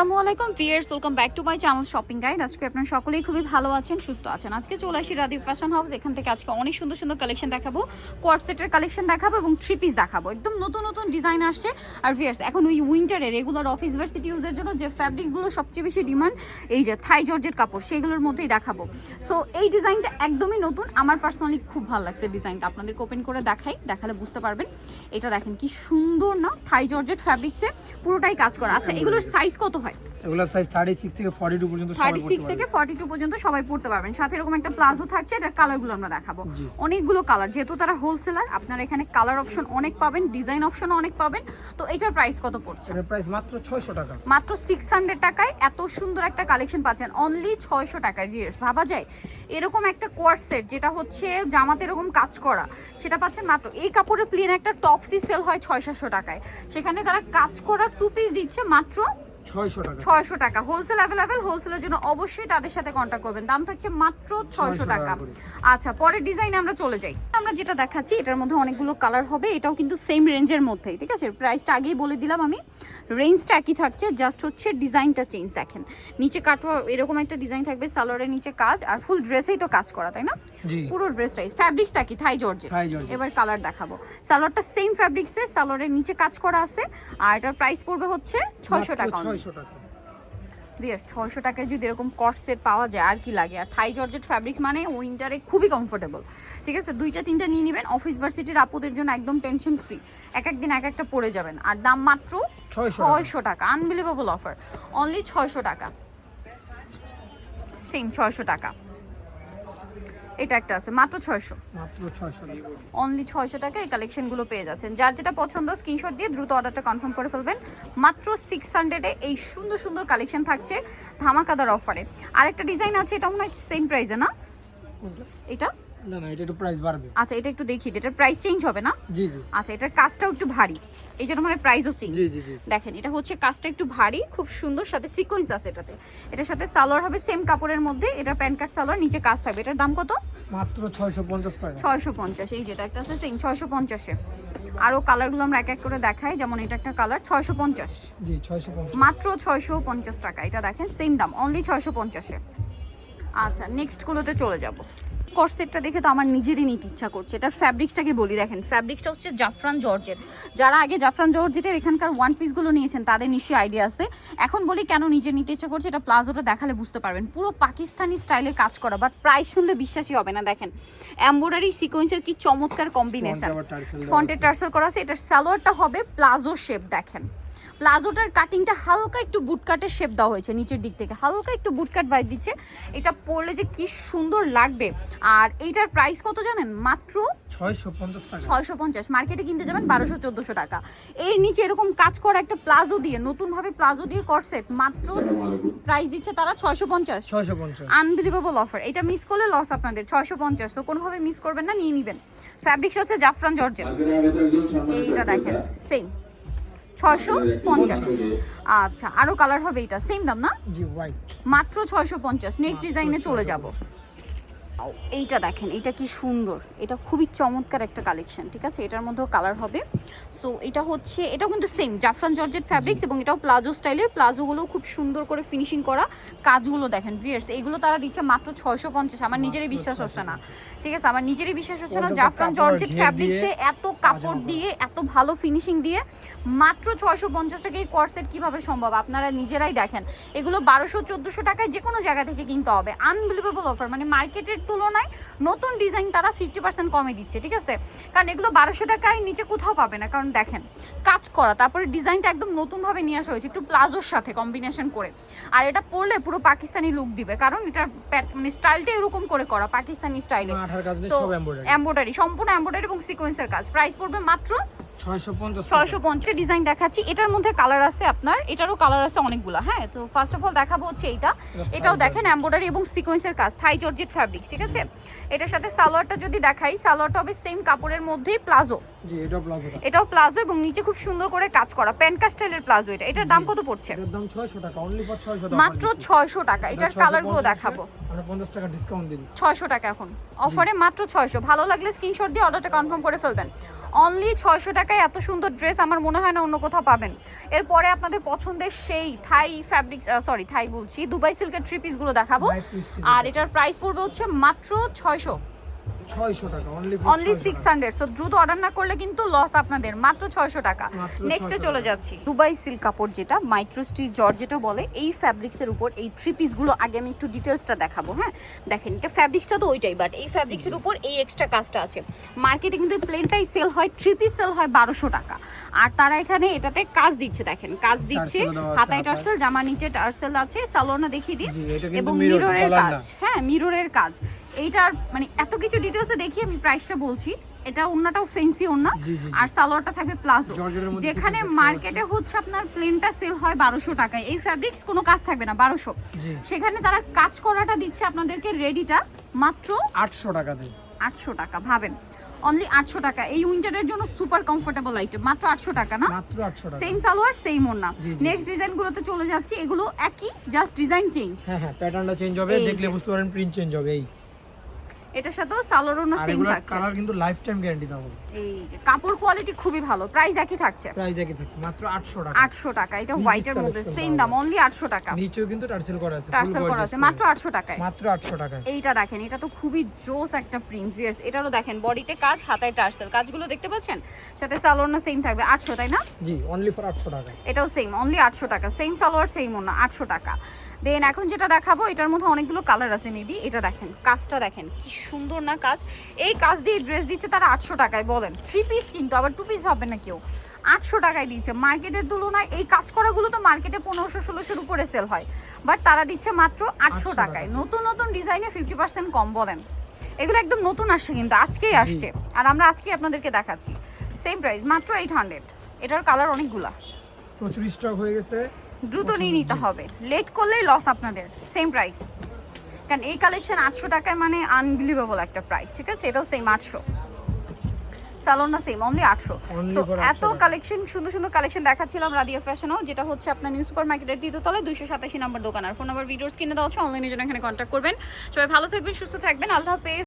আসসালামু আলাইকুম viewers welcome back to my channel shopping guide আজকে আপনারা সকলেই খুবই ভালো আছেন, সুস্থ আছেন। আজকে চলে আসি রাদীপ ফ্যাশন হাউস এখান থেকে আজকে অনেক সুন্দর সুন্দর কালেকশন দেখাবো। কোয়ার সেটের কালেকশন দেখাবো এবং থ্রি পিস দেখাবো। একদম নতুন নতুন ডিজাইন আসছে। আর ভিয়ার্স এখন ওই উইন্টারে রেগুলার অফিস ভার্সিটি ইউজের জন্য যে ফ্যাব্রিক্সগুলো সবচেয়ে বেশি ডিমান্ড এই যে থাই জর্জের কাপড়, সেগুলোর মধ্যেই দেখাবো। সো এই ডিজাইনটা একদমই নতুন। আমার পার্সোনালি খুব ভালো লাগছে ডিজাইনটা আপনাদেরকে ওপেন করে দেখাই, দেখালে বুঝতে পারবেন। এটা দেখেন কি সুন্দর না থাই জর্জেট ফ্যাব্রিক্সে পুরোটাই কাজ করা। আচ্ছা এগুলোর সাইজ কত হয়? এগুলো সাইজ থার্টি সিক্স থেকে ফর্টি টু পর্যন্ত সবাই থার্টি পড়তে সিক্স পারবে। থেকে ফর্টি টু পর্যন্ত সবাই পড়তে পারবেন। সাথে এরকম একটা প্লাজো থাকছে এটার কালারগুলো আমরা দেখাবো। অনেকগুলো কালার যেহেতু তারা হোলসেলার আপনারা এখানে কালার অপশন অনেক পাবেন ডিজাইন অপশন অনেক পাবেন। তো এটার প্রাইস কত পড়ছে? এটার প্রাইস মাত্র ছয়শো টাকা। মাত্র সিক্স হান্ড্রেড টাকায় এত সুন্দর একটা কালেকশন পাচ্ছেন। অনলি ছয়শো টাকায় ভিয়ার্স ভাবা যায়? এরকম একটা কোয়ার সেট যেটা হচ্ছে জামাতে এরকম কাজ করা সেটা পাচ্ছেন মাত্র। এই কাপড়ের প্লেন একটা টপ সি সেল হয় ছয় সাতশো টাকায়। সেখানে তারা কাজ করা টু পিস দিচ্ছে মাত্র ছয়শো টাকা। হোলসেল অ্যাভেলেবেল হোলসেলের জন্য অবশ্যই তাদের সাথে কন্ট্যাক্ট করবেন। দাম থাকছে মাত্র ছয়শো 600 টাকা। আচ্ছা পরের ডিজাইনে আমরা চলে যাই। আমরা যেটা দেখাচ্ছি এটার মধ্যে অনেকগুলো কালার হবে। এটাও কিন্তু সেম রেঞ্জের মধ্যেই ঠিক আছে? প্রাইসটা আগেই বলে দিলাম আমি। রেঞ্জটা একই থাকছে জাস্ট হচ্ছে ডিজাইনটা চেঞ্জ দেখেন। নিচে কাটোয়া এরকম একটা ডিজাইন থাকবে সালোয়ারের নিচে কাজ আর ফুল ড্রেসেই তো কাজ করা তাই না? পুরো ড্রেসটাই ফ্যাব্রিক্সটা কি? থাই জর্জে জর্জেট। এবার কালার দেখাবো। সালোয়ারটা সেম ফ্যাব্রিক্সে সালোয়ারের নিচে কাজ করা আছে। আর এটার প্রাইস পড়বে হচ্ছে ছয়শো টাকা। বিয়ার ছয়শো টাকায় যদি এরকম সেট পাওয়া যায় আর কি লাগে? আর থাই জর্জেট ফ্যাব্রিক্স মানে উইন্টারে খুবই কমফোর্টেবল ঠিক আছে? দুইটা তিনটা নিয়ে নেবেন। অফিস ভার্সিটির আপুদের জন্য একদম টেনশন ফ্রি এক একদিন এক একটা পড়ে যাবেন। আর দাম মাত্র 600 ছয়শো টাকা। আনবিলিভেবল অফার অনলি ছয়শো টাকা। সেম ছয়শো টাকা। এটা একটা আছে মাত্র ছয়শো। মাত্র অনলি ছয়শো টাকা এই কালেকশনগুলো পেয়ে যাচ্ছেন। যার যেটা পছন্দ স্ক্রিনশট দিয়ে দ্রুত অর্ডারটা কনফার্ম করে ফেলবেন। মাত্র সিক্স হান্ড্রেডে এই সুন্দর সুন্দর কালেকশন থাকছে ধামাকাদার অফারে আরেকটা ডিজাইন আছে এটা মনে হয় সেম প্রাইসে না? এটা? না না এটা একটু প্রাইস বাড়বে। আচ্ছা এটা একটু দেখি এটার প্রাইস চেঞ্জ হবে না? জি জি। আচ্ছা এটার কাজটাও একটু ভারী। এই জন্য মানে প্রাইসও চেঞ্জ জি জি জি। দেখেন এটা হচ্ছে কাজটা একটু ভারী খুব সুন্দর সাথে সিকোয়েন্স আছে এটাতে। এটার সাথে সালোয়ার হবে সেম কাপড়ের মধ্যে এটার প্যান্ট কার্ড সালোয়ার নিচে কাজ থাকবে। এটার দাম কত? মাত্র ছয়শো পঞ্চাশ টাকা। ছয়শো পঞ্চাশ এই যেটা একটা আছে সেম ছয়শো পঞ্চাশে। আরও কালারগুলো আমরা এক এক করে দেখাই যেমন এটা একটা কালার ছয়শো পঞ্চাশ। জি ছয়শো পঞ্চাশ। মাত্র ছয়শো পঞ্চাশ টাকা এটা দেখেন সেম দাম অনলি ছয়শো পঞ্চাশে। আচ্ছা নেক্সটগুলোতে চলে যাব। কর্সেটটা দেখে তো আমার নিজেরই নিতে ইচ্ছা করছে। এটার ফ্যাব্রিক্সটাকে বলি দেখেন ফ্যাব্রিক্সটা হচ্ছে জাফরান জর্জের। যারা আগে জাফরান জর্জেটের এখানকার ওয়ান পিসগুলো নিয়েছেন তাদের নিশ্চয়ই আইডিয়া আছে। এখন বলি কেন নিজে নিতে ইচ্ছা করছে এটা প্লাজোটা দেখালে বুঝতে পারবেন। পুরো পাকিস্তানি স্টাইলে কাজ করা বাট প্রাইস শুনলে বিশ্বাসই হবে না দেখেন। এমব্রয়ডারি সিকোয়েন্সের কি চমৎকার কম্বিনেশন আবার টার্সেল করা আছে এটার সালোয়ারটা হবে প্লাজো শেপ দেখেন। প্লাজোটার কাটিংটা হালকা একটু বুটকাটের শেপ দেওয়া হয়েছে নিচের দিক থেকে। হালকা একটু বুটকাট ভাইব দিচ্ছে। এটা পরলে যে কি সুন্দর লাগবে। আর এইটার প্রাইস কত জানেন? মাত্র ছয়শো পঞ্চাশ ছয়শো পঞ্চাশ। মার্কেটে কিনতে যাবেন বারোশো চোদ্দোশো টাকা। এর নিচে এরকম কাজ করা একটা প্লাজো দিয়ে নতুনভাবে প্লাজো দিয়ে করসেট মাত্র প্রাইস দিচ্ছে তারা ছয়শো পঞ্চাশ। ছয়শো পঞ্চাশ। আনবিলিভেবল অফার এটা মিস করলে লস আপনাদের ছয়শো পঞ্চাশ। তো কোনোভাবে মিস করবেন না নিয়ে নেবেন। ফ্যাব্রিক্স হচ্ছে জাফরান জর্জের এইটা দেখেন সেম ছয়শো পঞ্চাশ। আচ্ছা আরও কালার হবে এটা। সেম দাম না? জি হোয়াইট মাত্র ছয়শো পঞ্চাশ। নেক্সট ডিজাইনে চলে যাব। এইটা দেখেন এটা কি সুন্দর। এটা খুবই চমৎকার একটা কালেকশন ঠিক আছে? এটার মধ্যেও কালার হবে। সো এটা হচ্ছে এটাও কিন্তু সেম জাফরান জর্জেট ফ্যাব্রিক্স এবং এটাও প্লাজো স্টাইলে প্লাজোগুলো খুব সুন্দর করে ফিনিশিং করা কাজগুলো দেখেন ভিয়ার্স এগুলো তারা দিচ্ছে মাত্র ছয়শো পঞ্চাশ আমার নিজেরই বিশ্বাস হচ্ছে না। ঠিক আছে? আমার নিজেরই বিশ্বাস হচ্ছে না জাফরান জর্জেট ফ্যাব্রিক্সে এত কাপড় দিয়ে এত ভালো ফিনিশিং দিয়ে মাত্র ছয়শো পঞ্চাশ টাকা এই কর্সেট কীভাবে সম্ভব? আপনারা নিজেরাই দেখেন। এগুলো বারোশো চোদ্দোশো টাকায় যে কোনো জায়গা থেকে কিনতে হবে। আনবিলিভেবল অফার মানে মার্কেটের তুলনায় নতুন ডিজাইন তারা ফিফটি পার্সেন্ট কমে দিচ্ছে ঠিক আছে? কারণ এগুলো বারোশো টাকায় নিচে কোথাও পাবে না। কারণ দেখেন কাজ করা তারপরে ডিজাইনটা একদম নতুনভাবে নিয়ে আসা হয়েছে একটু প্লাজোর সাথে কম্বিনেশন করে। আর এটা পরলে পুরো পাকিস্তানি লুক দিবে কারণ প্যাট- মানে স্টাইলটা এরকম করে করা পাকিস্তানি স্টাইলে সো এম্ব্রয়ডারি সম্পূর্ণ এম্ব্রয়ডারি এবং সিকোয়েন্সের কাজ। প্রাইস পড়বে মাত্র ছয়শো পঞ্চাশ ডিজাইন দেখাচ্ছি। এটার মধ্যে কালার আছে আপনার এটারও কালার আছে অনেকগুলো হ্যাঁ? তো ফার্স্ট অফ অল দেখাবো হচ্ছে এইটা। এটাও দেখেন এম্ব্রয়ডারি এবং সিকোয়েন্সের কাজ থাই জর্জেট ফ্যাব্রিক্স ঠিক আছে এটার সাথে সালোয়ারটা যদি দেখাই সালোয়ারটা হবে সেম কাপড়ের মধ্যেই প্লাজো। জি এটা প্লাজো এটাও প্লাজো এবং নিচে খুব সুন্দর করে কাজ করা। প্যান্ট স্টাইলের প্লাজো এটা। এটার দাম কত পড়ছে? এটার দাম ছয়শো টাকা অনলি ফর ছয়শো মাত্র ছয়শো টাকা। এটার কালারগুলো দেখাবো। টাকা ডিসকাউন্ট টাকা এখন। অফারে মাত্র ছয়শো। ভালো লাগলে স্ক্রিনশট দিয়ে অর্ডারটা কনফার্ম করে ফেলবেন। অনলি ছয়শো টাকায় এত সুন্দর ড্রেস আমার মনে হয় না অন্য কোথাও পাবেন। এরপরে আপনাদের পছন্দের সেই থাই ফ্যাব্রিক সরি থাই বলছি দুবাই সিল্কের থ্রি পিসগুলো দেখাবো। আর এটার প্রাইস পড়বে হচ্ছে মাত্র ছয়শো। ছয়শো টাকা only only six hundred so দ্রুত অর্ডার না করলে কিন্তু লস আপনাদের। মাত্র ছয়শো টাকা। মাত্র নেক্সটে চলে যাচ্ছি। দুবাই সিল্ক কাপড় যেটা মাইক্রো স্টিচ জর্জ যেটা বলে এই ফ্যাব্রিক্সের উপর এই থ্রি পিসগুলো আগে আমি একটু ডিটেলসটা দেখাবো হ্যাঁ? দেখেন এটা ফ্যাব্রিক্সটা তো ওইটাই বাট এই ফ্যাব্রিক্সের উপর এই এক্সট্রা কাজটা আছে। মার্কেটে কিন্তু প্লেনটাই সেল হয় থ্রি পিস সেল হয় বারোশো টাকা। আর তারা এখানে এটাতে কাজ দিচ্ছে দেখেন কাজ দিচ্ছে হাতায়। টার্সেল জামা নিচে টার্সেল আছে সালোনা দেখিয়ে দিই। এবং মিররের কাজ হ্যাঁ মিররের কাজ। এইটার মানে এত কিছু ডিটেলসে দেখি আমি প্রাইসটা বলছি। এটা ওন্নাটাও ফেন্সি ওন্না। আর সালোয়ারটা থাকবে প্লাজো যেখানে মার্কেটে হচ্ছে আপনার প্লেনটা সেল হয় বারোশো টাকায়। এই ফ্যাব্রিক্স কোনো কাজ থাকবে না বারোশো। সেখানে তারা কাজ করাটা দিচ্ছে আপনাদেরকে রেডিটা মাত্র আটশো টাকা আটশো টাকা ভাবেন। অনলি আটশো টাকা। এই উইন্টারের জন্য সুপার কমফোর্টেবল আইটেম মাত্র আটশো টাকা না? সেম সালোয়ার সেম জি। নেক্সট ডিজাইনগুলোতে চলে যাচ্ছি। এগুলো একই জাস্ট ডিজাইন চেঞ্জ হ্যাঁ হ্যাঁ প্যাটার্নটা চেঞ্জ হবে। দেখলে বুঝতে পারেন প্রিন্ট চেঞ্জ হবে এই। এটার সাথেও ওন্না আর থাকছে। কালার কিন্তু লাইফ টাইম গ্যারান্টি দাও। এই যে কাপড় কোয়ালিটি খুবই ভালো প্রাইস একই থাকছে। প্রাইস একই থাকছে মাত্র আটশো টাকা। আটশো টাকা এটা হোয়াইটের মধ্যে সেম দাম অনলি আটশো টাকা। নিচেও কিন্তু টার্সেল করা আছে টার্সেল করা আছে মাত্র আটশো টাকায়। মাত্র আটশো টাকায়। এইটা দেখেন এটা তো খুবই জোস একটা প্রিন্ট ভিয়ার্স এটারও দেখেন বডিতে কাজ হাতায় টার্সেল কাজগুলো দেখতে পাচ্ছেন? সাথে সালোয়ার না সেম থাকবে আটশো তাই না? জি অনলি ফর আটশো টাকা এটাও সেম অনলি আটশো টাকা। সেম সালোয়ার সেম না আটশো টাকা। দেন এখন যেটা দেখাবো এটার মধ্যে অনেকগুলো কালার আছে মেবি এটা দেখেন কাজটা দেখেন কি সুন্দর না কাজ। এই কাজ দিয়ে ড্রেস দিচ্ছে তারা আটশো টাকায় বলেন। থ্রি পিস কিন্তু আবার টু পিস ভাববে না কেউ। আটশো টাকায় দিচ্ছে। মার্কেটের তুলনায় এই কাজ করাগুলো তো মার্কেটে পনেরোশো ষোলোশোর উপরে সেল হয়। বাট তারা দিচ্ছে মাত্র আটশো টাকায়। নতুন নতুন ডিজাইনে ফিফটি পার্সেন্ট কম বলেন। এগুলো একদম নতুন আসছে কিন্তু আজকেই আসছে। আর আমরা আজকেই আপনাদেরকে দেখাচ্ছি। সেম প্রাইস মাত্র এইট হান্ড্রেড এটার কালার অনেকগুলা। প্রচুর স্টক হয়ে গেছে। দ্রুত নিয়ে নিতে হবে। লেট করলেই লস আপনাদের সেম প্রাইস কারণ এই কালেকশন আটশো টাকায় মানে আনবিলিভেবল একটা প্রাইস ঠিক আছে? এটাও সেম আটশো। সালোনা সেম অনলি আটশো। সো এত কালেকশন সুন্দর সুন্দর কালেকশন দেখাচ্ছিলাম রাদিয়া ফ্যাশনও যেটা হচ্ছে আপনার নিউ সুপার মার্কেটের দ্বিতীয়তলায় দুইশো সাতাশি নম্বর দোকান। আর ফোন নাম্বার ভিডিওস কিনে দেওয়া হচ্ছে অনলাইনের জন্য এখানে কন্ট্যাক্ট করবেন। সবাই ভালো থাকবেন সুস্থ থাকবেন। আল্লাহ হাফেজ।